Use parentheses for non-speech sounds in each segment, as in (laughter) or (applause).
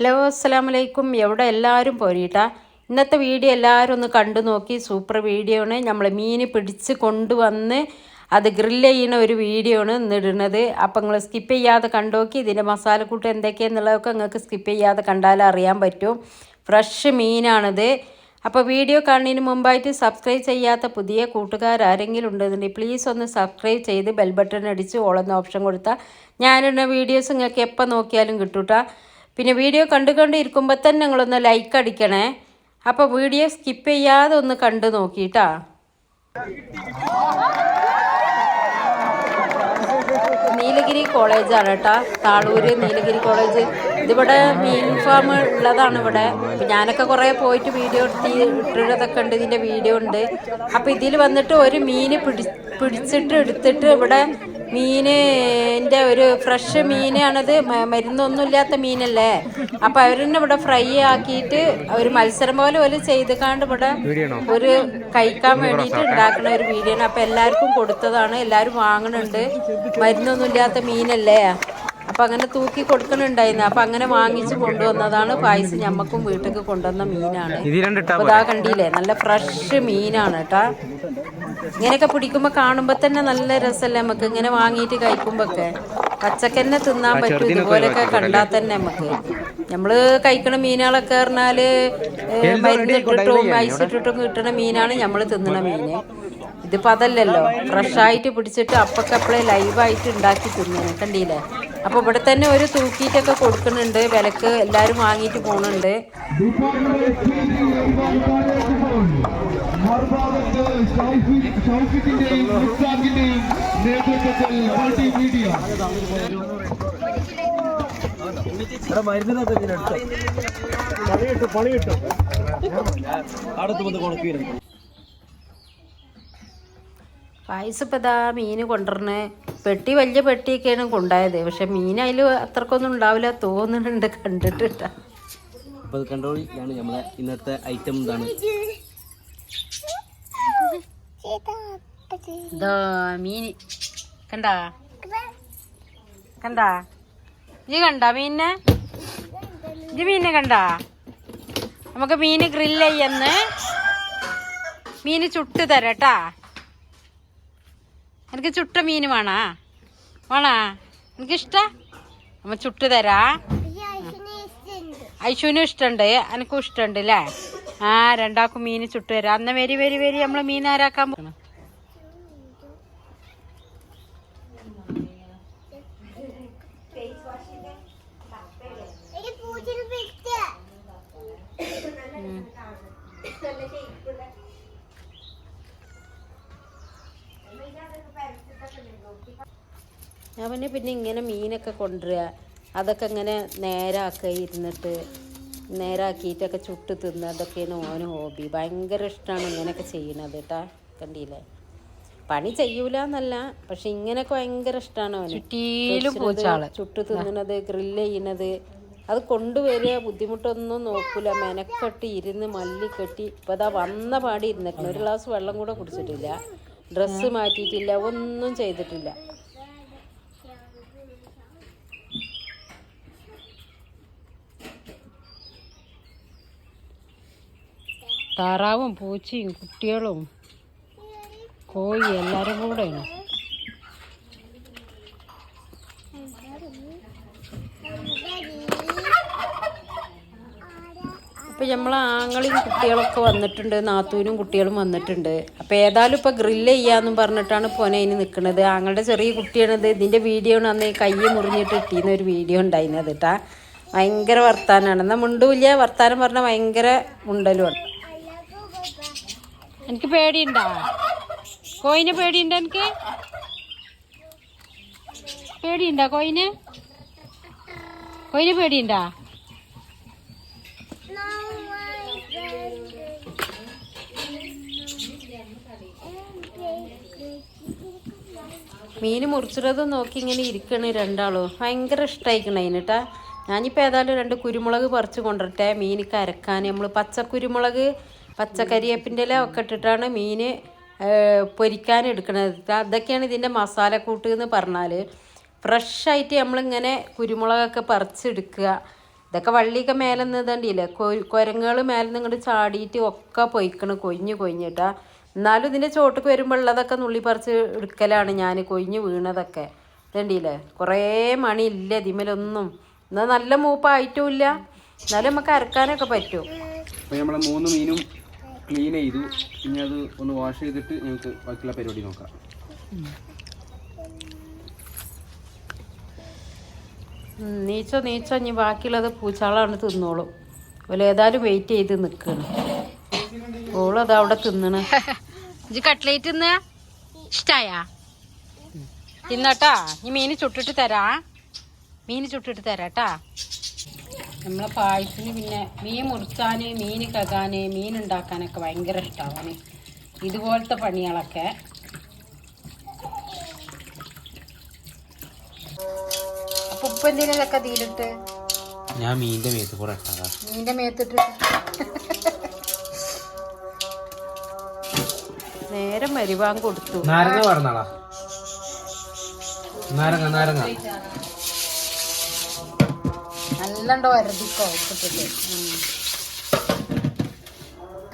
Hello അസ്സലാമലൈക്കും. എവിടെ എല്ലാവരും പോരീട്ടാ? ഇന്നത്തെ വീഡിയോ എല്ലാവരും ഒന്ന് കണ്ടു നോക്കി. സൂപ്പർ വീഡിയോ ആണ് നമ്മൾ മീൻ പിടിച്ച് കൊണ്ടുവന്ന് അത് ഗ്രില്ല് ചെയ്യുന്ന ഒരു വീഡിയോ ആണ് ഇന്നിടുന്നത് അപ്പം നിങ്ങൾ സ്കിപ്പ് ചെയ്യാതെ കണ്ടോക്കി ഇതിന്റെ മസാലക്കൂട്ട് എന്തൊക്കെയാണെന്നുള്ളതൊക്കെ നിങ്ങൾക്ക് സ്കിപ്പ് ചെയ്യാതെ കണ്ടാൽ അറിയാൻ പറ്റും. ഫ്രഷ് മീനാണിത്. അപ്പോൾ വീഡിയോ കാണുന്നതിന് മുമ്പായിട്ട് സബ്സ്ക്രൈബ് ചെയ്യാത്ത പുതിയ കൂട്ടുകാർ ആരെങ്കിലും ഉണ്ടെന്നുണ്ടെങ്കിൽ പ്ലീസ് ഒന്ന് സബ്സ്ക്രൈബ് ചെയ്ത് ബെൽ ബട്ടൺ അടിച്ച് ഓളെന്ന ഓപ്ഷൻ കൊടുത്താൽ ഞാനിടുന്ന വീഡിയോസ് നിങ്ങൾക്ക് എപ്പോൾ നോക്കിയാലും കിട്ടൂട്ടാ. പിന്നെ വീഡിയോ കണ്ടു ഇരിക്കുമ്പോൾ തന്നെ നിങ്ങളൊന്ന് ലൈക്ക് അടിക്കണേ. അപ്പോൾ വീഡിയോ സ്കിപ്പ് ചെയ്യാതെ ഒന്ന് കണ്ടു നോക്കിയിട്ടാ നീലഗിരി കോളേജാണ് കേട്ടോ താളൂര് നീലഗിരി കോളേജ് ഇതിവിടെ മീൻ ഫാം ഉള്ളതാണ് ഇവിടെ. ഞാനൊക്കെ കുറേ പോയിട്ട് വീഡിയോ ഇട്ടിട്ടതൊക്കെ ഉണ്ട് ഇതിന്റെ വീഡിയോ ഉണ്ട്. അപ്പോൾ ഇതിൽ വന്നിട്ട് ഒരു മീൻ പിടി പിടിച്ചിട്ട് എടുത്തിട്ട് ഇവിടെ മീനിന്റെ ഒരു ഫ്രഷ് മീനാണത്. മരുന്നൊന്നും മരുന്നൊന്നുമില്ലാത്ത മീനല്ലേ? അപ്പോൾ അവരെന്നെ ഇവിടെ ഫ്രൈ ആക്കിയിട്ട് ഒരു മത്സരം പോലെ പോലെ ചെയ്തുകാണ്ട് ഇവിടെ ഒരു കഴിക്കാൻ വേണ്ടിയിട്ട് ഉണ്ടാക്കുന്ന ഒരു വീഡിയോ ആണ്. അപ്പോൾ എല്ലാവർക്കും കൊടുത്തതാണ്. എല്ലാവരും വാങ്ങണുണ്ട്. മരുന്നൊന്നുമില്ലാത്ത മീനല്ലേ? അപ്പം അങ്ങനെ തൂക്കി കൊടുക്കണുണ്ടായിരുന്നു. അപ്പം അങ്ങനെ വാങ്ങിച്ച് കൊണ്ടുവന്നതാണ് പായസ് ഞമ്മക്കും വീട്ടിലേക്ക് കൊണ്ടുവന്ന മീനാണ്. ഇതാ കണ്ടില്ലേ? നല്ല ഫ്രഷ് മീനാണ് കേട്ടാ ഇങ്ങനെയൊക്കെ പിടിക്കുമ്പോൾ കാണുമ്പോൾ തന്നെ നല്ല രസമല്ലേ നമുക്ക്? ഇങ്ങനെ വാങ്ങിയിട്ട് കഴിക്കുമ്പോഴൊക്കെ പച്ചക്കന്നെ തിന്നാൻ പറ്റും. ഇതുപോലൊക്കെ കണ്ടാൽ തന്നെ നമുക്ക്. നമ്മൾ കഴിക്കണ മീനുകളൊക്കെ പറഞ്ഞാൽ മരുന്നിട്ടിട്ടും ഐസ് ഇട്ടിട്ടും കിട്ടണ മീനാണ് നമ്മൾ തിന്നണ മീന്. ഇതിപ്പോൾ അതല്ലല്ലോ. ഫ്രഷായിട്ട് പിടിച്ചിട്ട് അപ്പക്കപ്പളെ ലൈവായിട്ട് ഉണ്ടാക്കി തിന്നണം കണ്ടില്ലേ? അപ്പോൾ ഇവിടെ തന്നെ ഒരു തൂക്കിയിട്ടൊക്കെ കൊടുക്കുന്നുണ്ട്. വിലക്ക് എല്ലാരും വാങ്ങിയിട്ട് പോകുന്നുണ്ട് ഷൗഫി- ഷൗഫിക്കിന്റെയും മുസ്താഖിന്റെയും നേതൃത്വത്തിൽ മൾട്ടിമീഡിയ. പായസം ഇപ്പം ഇതാ മീൻ കൊണ്ടുവരണേ പെട്ടി വലിയ പെട്ടിയൊക്കെയാണ് കൊണ്ടായത് പക്ഷെ മീൻ അതിൽ അത്രക്കൊന്നും ഉണ്ടാവില്ല തോന്നുന്നുണ്ട് കണ്ടിട്ടിട്ടാ അപ്പോൾ കണ്ടോളി നമ്മളെ ഇന്നത്തെ ഐറ്റം ഇതാണ്. ഇതാ മീൻ കണ്ടാ? കണ്ടാ? ഇജ് കണ്ടാ മീനിനെ? ഇജ് മീനെ കണ്ടാ? നമുക്ക് മീൻ ഗ്രില്ല് ചെയ്യെന്ന്. മീൻ ചുട്ട് തരട്ടാ. എനിക്ക് ചുട്ട മീൻ വേണാ? വേണാ? എനിക്കിഷ്ടാ നമ്മ ചുട്ട് തരാ. ഐശുവിനും ഇഷ്ടമുണ്ട്. എനിക്കും ഇഷ്ടമുണ്ട്. അല്ലേ ആ രണ്ടാക്കും മീൻ ചുട്ട് തരാം. അന്ന് വരി വരി വരി നമ്മൾ മീൻ ആരാക്കാൻ പോകണം ഞാൻ പിന്നെ പിന്നെ ഇങ്ങനെ മീനൊക്കെ കൊണ്ടുവരിക. അതൊക്കെ ഇങ്ങനെ നേരാക്കുക ഇരുന്നിട്ട്. നേരാക്കിയിട്ടൊക്കെ ചുട്ട് തിന്നതൊക്കെയാണ് ഓന് ഹോബി. ഭയങ്കര ഇഷ്ടമാണ് ഇങ്ങനെയൊക്കെ ചെയ്യണത് കേട്ടാ. കണ്ടില്ലേ? പണി ചെയ്യൂല എന്നല്ല പക്ഷെ ഇങ്ങനെയൊക്കെ ഭയങ്കര ഇഷ്ടമാണ് പൂച്ചാൾ. ചുട്ട് തിന്നണത് ഗ്രില്ല് ചെയ്യണത് അത് കൊണ്ടുവരിക ബുദ്ധിമുട്ടൊന്നും നോക്കൂല. മെനക്കെട്ടി ഇരുന്ന് മല്ലി കെട്ടി ഇപ്പൊ അതാ വന്ന പാടി ഇരുന്നേക്കണം ഒരു ഗ്ലാസ് വെള്ളം കൂടെ കുടിച്ചിട്ടില്ല. ഡ്രസ്സ് മാറ്റിയിട്ടില്ല ഒന്നും ചെയ്തിട്ടില്ല. താറാവും പൂച്ചയും കുട്ടികളും കോഴി എല്ലാവരും കൂടെയാണ് ഇപ്പം നമ്മൾ ആങ്ങളും കുട്ടികളൊക്കെ വന്നിട്ടുണ്ട് നാത്തൂനും കുട്ടികളും വന്നിട്ടുണ്ട്. അപ്പം ഏതായാലും ഇപ്പം ഗ്രില്ല് ചെയ്യാന്നും പറഞ്ഞിട്ടാണ് പോനെ അതിന് നിൽക്കുന്നത് ആങ്ങളുടെ ചെറിയ കുട്ടിയാണിത്. ഇതിന്റെ വീഡിയോ അന്ന് കൈ മുറിഞ്ഞിട്ട് കിട്ടിയെന്ന് ഒരു വീഡിയോ ഉണ്ടായിരുന്നത് കേട്ടാ. ഭയങ്കര വർത്താനമാണ് എന്നാൽ മുണ്ടൂല്ല വർത്താനം പറഞ്ഞാൽ ഭയങ്കര മുണ്ടലുമാണ്. എനിക്ക് പേടിയുണ്ടോ? കോയിന് പേടിയുണ്ടോ എനിക്ക്? പേടിയുണ്ടോ കോയിന്? കോയിന് പേടിയുണ്ടോ? മീൻ മുറിച്ചിടതും നോക്കി ഇങ്ങനെ ഇരിക്കണ് രണ്ടാളും. ഭയങ്കര ഇഷ്ടമായിക്കണ അതിനിട്ടാ ഞാനിപ്പോൾ ഏതായാലും രണ്ട് കുരുമുളക് പറിച്ച് കൊണ്ടിട്ടെ മീനിക്ക് അരക്കാൻ നമ്മൾ പച്ചക്കുരുമുളക് പച്ചക്കരിയേപ്പിന്റെ ഇല ഒക്കെ ഇട്ടിട്ടാണ് മീൻ പൊരിക്കാൻ എടുക്കുന്നത് അതൊക്കെയാണ് ഇതിന്റെ മസാലക്കൂട്ട് എന്ന് പറഞ്ഞാൽ ഫ്രഷായിട്ട് നമ്മളിങ്ങനെ കുരുമുളകൊക്കെ പറിച്ചെടുക്കുക. ഇതൊക്കെ വള്ളിയൊക്കെ മേലെ നിന്ന് ഇതണ്ടില്ലേ കുരങ്ങുകൾ മേലെ നിന്ന് ഇങ്ങോട്ട് ചാടിയിട്ട് ഒക്കെ പൊയ്ക്കണ് കൊഞ്ഞ് കൊഞ്ഞിട്ടാ എന്നാലും ഇതിന്റെ ചോട്ടക്ക് വരുമ്പോൾ ഉള്ളതൊക്കെ നുള്ളിപ്പറിച്ച് എടുക്കലാണ് ഞാൻ കൊഞ്ഞ് വീണതൊക്കെ. ഇതണ്ടില്ലേ കുറേ മണിയില്ല ഇതിമേലൊന്നും. എന്നാൽ നല്ല മൂപ്പായിട്ടുമില്ല എന്നാലും നമുക്ക് അരക്കാനൊക്കെ പറ്റും. അപ്പോൾ നമ്മളെ മൂന്ന് മീനും ക്ലീൻ ചെയ്തു. ഇനി അത് ഒന്ന് വാഷ് ചെയ്തിട്ട് ഞങ്ങൾക്ക് ബാക്കിയുള്ള പരിപാടി നോക്കാം. നീച്ച നീച്ചോ ഇനി ബാക്കിയുള്ളത് പൂച്ചാളാണ് തിന്നോളും. ഓല ഏതായാലും വെയിറ്റ് ചെയ്ത് നിൽക്കണം ഓളത് അവിടെ തിന്നണ. (laughs) ഇജ് കട്ട്ലേറ്റ് തിന്ന? ഇഷ്ടായാ? തിന്നട്ടാ? ഈ മീൻ ചുട്ടിട്ട് തരാ. മീൻ ചുട്ടിട്ട് തരാട്ടാ. നമ്മളെ പായസത്തിന് പിന്നെ മീൻ മുറിച്ചാന് മീൻ കകാന് മീൻ ഉണ്ടാക്കാനൊക്കെ ഭയങ്കര ഇഷ്ടമാണ് ഇതുപോലത്തെ പണികളൊക്കെ. അപ്പൊ ഉപ്പ് എന്തിനൊക്കെ തീരിട്ട് ഞാൻ മീന്റെ മേത്ത് കൂടെ മീന്റെ മേത്തിട്ട്? നേരം മരുവാൻ കൊടുത്തു. നാരങ്ങ പറഞ്ഞാളാ നാരങ്ങ നാരങ്ങ. നല്ലണ്ടോ വരതിക്കോ ഉപ്പിട്ടിട്ട്.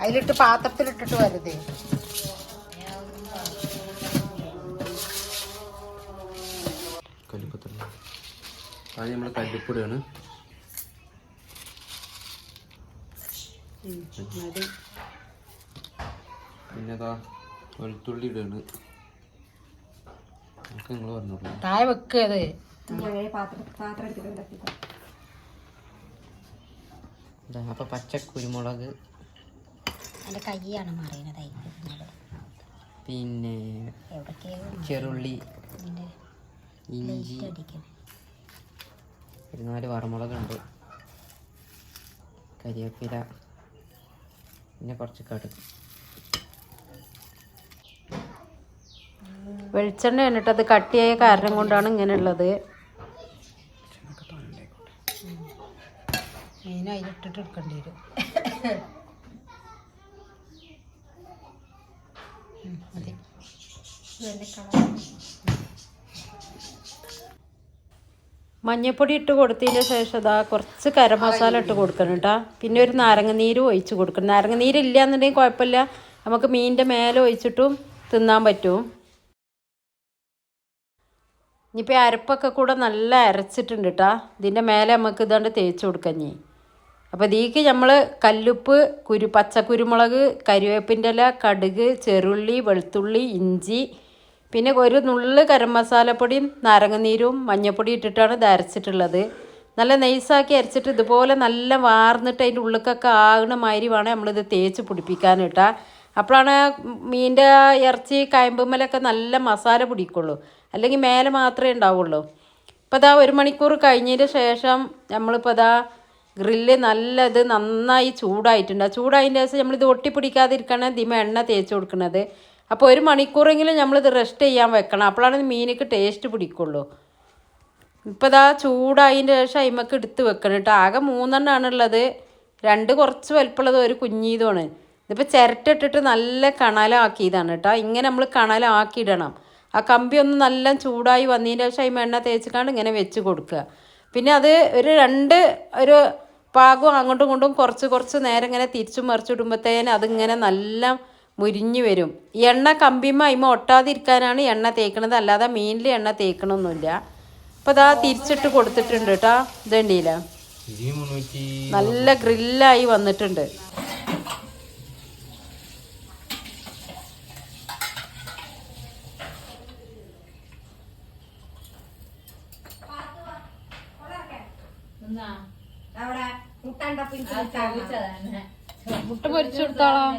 അതിലിട്ട് പാത്രത്തിലിട്ടിട്ട് വരുതേ അത് നമ്മൾ കല്ലുപ്പൊടിയാണ്. പിന്നെതാ വെളുത്തുള്ളി ഇടാണ്. നമുക്ക് നിങ്ങൾ പറഞ്ഞോളൂ. താഴെ വെക്കത് അപ്പൊ പച്ച കുരുമുളക്. എന്റെ കൈയാണ് മറിയണതായി പിന്നെ ചെറുള്ളി ഇഞ്ചി. ഒരു നാല് വറമുളകുണ്ട്. കരിവേപ്പില പിന്നെ കുറച്ച് കടുക്. വെളിച്ചെണ്ണ കണ്ടിട്ട് അത് കട്ടിയായ കാരണം കൊണ്ടാണ് ഇങ്ങനെ ഉള്ളത് മീൻ അതിലിട്ടിട്ട് എടുക്കേണ്ടി വരും. മഞ്ഞപ്പൊടി ഇട്ട് കൊടുത്തതിന് ശേഷം ഇതാ കുറച്ച് കരം മസാല ഇട്ട് കൊടുക്കണം കേട്ടോ. പിന്നെ ഒരു നാരങ്ങനീര് ഒഴിച്ച് കൊടുക്കണം. നാരങ്ങനീര് ഇല്ല എന്നുണ്ടെങ്കിൽ കുഴപ്പമില്ല. നമുക്ക് മീനിന്റെ മേലെ ഒഴിച്ചിട്ടും തിന്നാൻ പറ്റും. ഇനിയിപ്പോൾ അരപ്പൊക്കെ കൂടെ നല്ല അരച്ചിട്ടുണ്ട് കേട്ടോ. ഇതിന്റെ മേലെ നമുക്ക് ഇതാണ്ട് തേച്ച് കൊടുക്കാം ഇനി. അപ്പോൾ ഇതിലേക്ക് നമ്മൾ കല്ലുപ്പ് കുരു പച്ചക്കുരുമുളക് കരിവേപ്പിന്റെ ഇല കടുക് ചെറുള്ളി വെളുത്തുള്ളി ഇഞ്ചി പിന്നെ ഒരു നുള്ള് ഗരം മസാലപ്പൊടിയും നാരങ്ങനീരും മഞ്ഞൾപ്പൊടി ഇട്ടിട്ടാണ് ഇത് അരച്ചിട്ടുള്ളത്. നല്ല നൈസാക്കി അരച്ചിട്ട് ഇതുപോലെ നല്ല വാർന്നിട്ട് അതിന്റെ ഉള്ളിക്കൊക്കെ ആകണ മാതിരി വേണം നമ്മളിത് തേച്ച് പിടിപ്പിക്കാൻ അപ്പോഴാണ് മീന്റെ ഇറച്ചി കയമ്പുമ്മലൊക്കെ നല്ല മസാല പിടിക്കുള്ളൂ. അല്ലെങ്കിൽ മേലെ മാത്രമേ ഉണ്ടാവുള്ളൂ. ഇപ്പോൾ അതാ ഒരു മണിക്കൂർ കഴിഞ്ഞതിന് ശേഷം നമ്മളിപ്പോൾ ഇതാ ഗ്രില്ല് നല്ലത് നന്നായി ചൂടായിട്ടുണ്ട്. ചൂടായതിന്റെ ശേഷം നമ്മളിത് ഒട്ടിപ്പിടിക്കാതിരിക്കണം ദിമ എണ്ണ തേച്ച് കൊടുക്കുന്നത്. അപ്പോൾ ഒരു മണിക്കൂറെങ്കിലും നമ്മളിത് റെസ്റ്റ് ചെയ്യാൻ വെക്കണം. അപ്പോഴാണ് മീനക്ക് ടേസ്റ്റ് പിടിക്കുള്ളൂ. ഇപ്പോൾ ഇതാ ചൂടായതിന്റെ ശേഷം അയിമക്ക് എടുത്ത് വെക്കണം കേട്ടോ. ആകെ മൂന്നെണ്ണമാണുള്ളത് രണ്ട് കുറച്ച് വലിപ്പമുള്ളത് ഒരു കുഞ്ഞീതുമാണ്. ഇതിപ്പോൾ ചിരട്ടിട്ടിട്ട് നല്ല കണലാക്കിയതാണ് കേട്ടോ. ഇങ്ങനെ നമ്മൾ കണലാക്കിയിടണം. ആ കമ്പി ഒന്ന് നല്ല ചൂടായി വന്നതിന്റെ ശേഷം അതിമ എണ്ണ തേച്ചിക്കാണ്ട് ഇങ്ങനെ വെച്ച് കൊടുക്കുക. പിന്നെ അത് ഒരു രണ്ട് ഒരു പാകവും അങ്ങോട്ടും ഇങ്ങോട്ടും കുറച്ച് കുറച്ച് നേരം ഇങ്ങനെ തിരിച്ചു മറിച്ചിടുമ്പോഴത്തേന് അതിങ്ങനെ നല്ല മുരിഞ്ഞു വരും. എണ്ണ കമ്പിമ്മ അയിമ ഒട്ടാതിരിക്കാനാണ് എണ്ണ തേക്കണത്. അല്ലാതെ മീനിൽ എണ്ണ തേക്കണമൊന്നുമില്ല അപ്പോൾ അതാ തിരിച്ചിട്ട് കൊടുത്തിട്ടുണ്ട് കേട്ടോ. ഇതണ്ടിയില്ല നല്ല ഗ്രില്ലായി വന്നിട്ടുണ്ട്. മുട്ട പൊരിച്ചു കൊടുത്തോളാം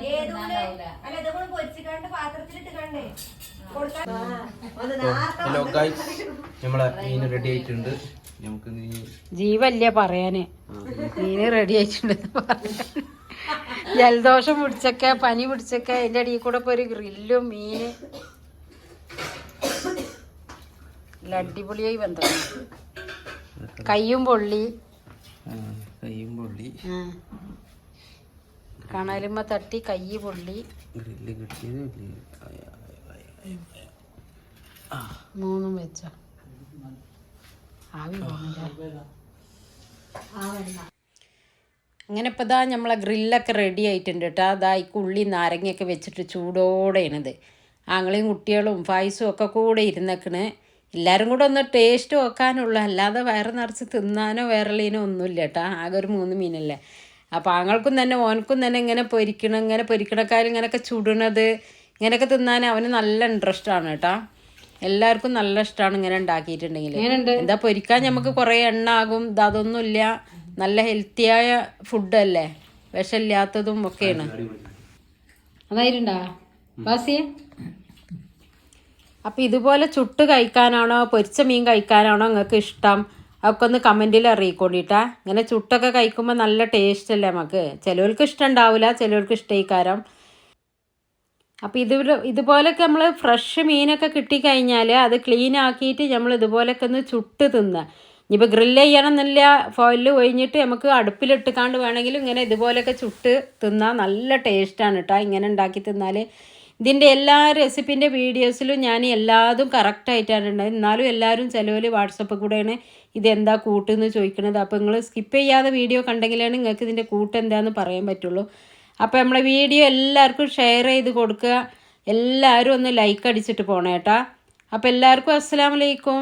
ഹലോ നമ്മളെ മീൻ റെഡി ആയിട്ടുണ്ട്. നമുക്ക് ജീവല്ലേ ജീവല്ല പറയാന്. മീന് റെഡി ആയിട്ടുണ്ട് ജലദോഷം പിടിച്ചൊക്കെ പനി പിടിച്ചൊക്കെ അതിന്റെ അടിയിൽ കൂടെ ഇപ്പൊ ഒരു ഗ്രില്ലും മീന് അടിപൊളിയായി ബന്ധം കയ്യും പൊള്ളി. കണലുമ്മ തട്ടി കൈ പൊള്ളി. ഗ്രില്ല് കിട്ടിയത്. മൂന്നും വെച്ച. ആവി അങ്ങനെ ഇപ്പോൾ ഇതാ നമ്മളെ ഗ്രില്ലൊക്കെ റെഡി ആയിട്ടുണ്ട് കേട്ടോ അതാ ഈ ഉള്ളി നാരങ്ങയൊക്കെ വെച്ചിട്ട് ചൂടോടെയാണിത്. ആങ്ങളെയും കുട്ടികളും പായസവും ഒക്കെ കൂടെ ഇരുന്നേക്കണ്. എല്ലാവരും കൂടെ ഒന്ന് ടേസ്റ്റ് നോക്കാനുള്ള അല്ലാതെ വയറ് നിറച്ച് തിന്നാനോ വയറലീനോ ഒന്നുമില്ല കേട്ടോ. ആകെ ഒരു മൂന്ന് മീനല്ലേ. അപ്പോൾ ആങ്ങൾക്കും തന്നെ ഓനക്കും തന്നെ ഇങ്ങനെ പൊരിക്കണം ഇങ്ങനെ പൊരിക്കണക്കാരും ഇങ്ങനെയൊക്കെ ചുടണത് ഇങ്ങനെയൊക്കെ തിന്നാൻ അവന് നല്ല ഇൻട്രസ്റ്റ് ആണ് കേട്ടോ. എല്ലാവർക്കും നല്ല ഇഷ്ടമാണ് ഇങ്ങനെ ഉണ്ടാക്കിയിട്ടുണ്ടെങ്കിൽ എന്താ പൊരിക്കാൻ നമുക്ക് കുറേ എണ്ണ ആകും ഇത് അതൊന്നുമില്ല. നല്ല ഹെൽത്തിയായ ഫുഡല്ലേ വിഷമില്ലാത്തതും ഒക്കെയാണ്. അതായിട്ടുണ്ടാ ബാസിയെ അപ്പം ഇതുപോലെ ചുട്ട് കഴിക്കാനാണോ പൊരിച്ച മീൻ കഴിക്കാനാണോ നിങ്ങൾക്ക് ഇഷ്ടം? അതൊക്കെ ഒന്ന് കമന്റിൽ അറിയിക്കൊണ്ടിട്ടാ. ഇങ്ങനെ ചുട്ടൊക്കെ കഴിക്കുമ്പോൾ നല്ല ടേസ്റ്റ് അല്ലേ നമുക്ക്? ചിലവർക്ക് ഇഷ്ടം ഉണ്ടാവില്ല ചിലവർക്ക് ഇഷ്ടയിക്കാരം അപ്പോൾ ഇത് ഇതുപോലൊക്കെ നമ്മൾ ഫ്രഷ് മീനൊക്കെ കിട്ടിക്കഴിഞ്ഞാൽ അത് ക്ലീൻ ആക്കിയിട്ട് നമ്മൾ ഇതുപോലൊക്കെ ഒന്ന് ചുട്ട് തിന്നുക ഇനിയിപ്പോൾ ഗ്രില്ല് ചെയ്യണമെന്നില്ല ഫോയിലിൽ ഒഴിഞ്ഞിട്ട് നമുക്ക് അടുപ്പിലിട്ടുകാണ്ട് വേണമെങ്കിലും ഇങ്ങനെ ഇതുപോലൊക്കെ ചുട്ട് തിന്നാൽ നല്ല ടേസ്റ്റാണ് കേട്ടോ ഇങ്ങനെ ഉണ്ടാക്കി തിന്നാൽ ഇതിന്റെ എല്ലാ റെസിപ്പിന്റെ വീഡിയോസിലും ഞാൻ എല്ലാതും കറക്റ്റായിട്ടാണ് ഉണ്ടായത് എന്നാലും എല്ലാവരും ചിലവർ വാട്സപ്പ് കൂടെയാണ് ഇതെന്താ കൂട്ടെന്ന് ചോദിക്കുന്നത് അപ്പോൾ നിങ്ങൾ സ്കിപ്പ് ചെയ്യാതെ വീഡിയോ കണ്ടെങ്കിലാണ് നിങ്ങൾക്ക് ഇതിന്റെ കൂട്ട് എന്താണെന്ന് പറയാൻ പറ്റുള്ളൂ. അപ്പോൾ നമ്മളെ വീഡിയോ എല്ലാവർക്കും ഷെയർ ചെയ്ത് കൊടുക്കുക. എല്ലാവരും ഒന്ന് ലൈക്ക് അടിച്ചിട്ട് പോണേട്ടാ അപ്പോൾ എല്ലാവർക്കും അസ്സലാമലൈക്കും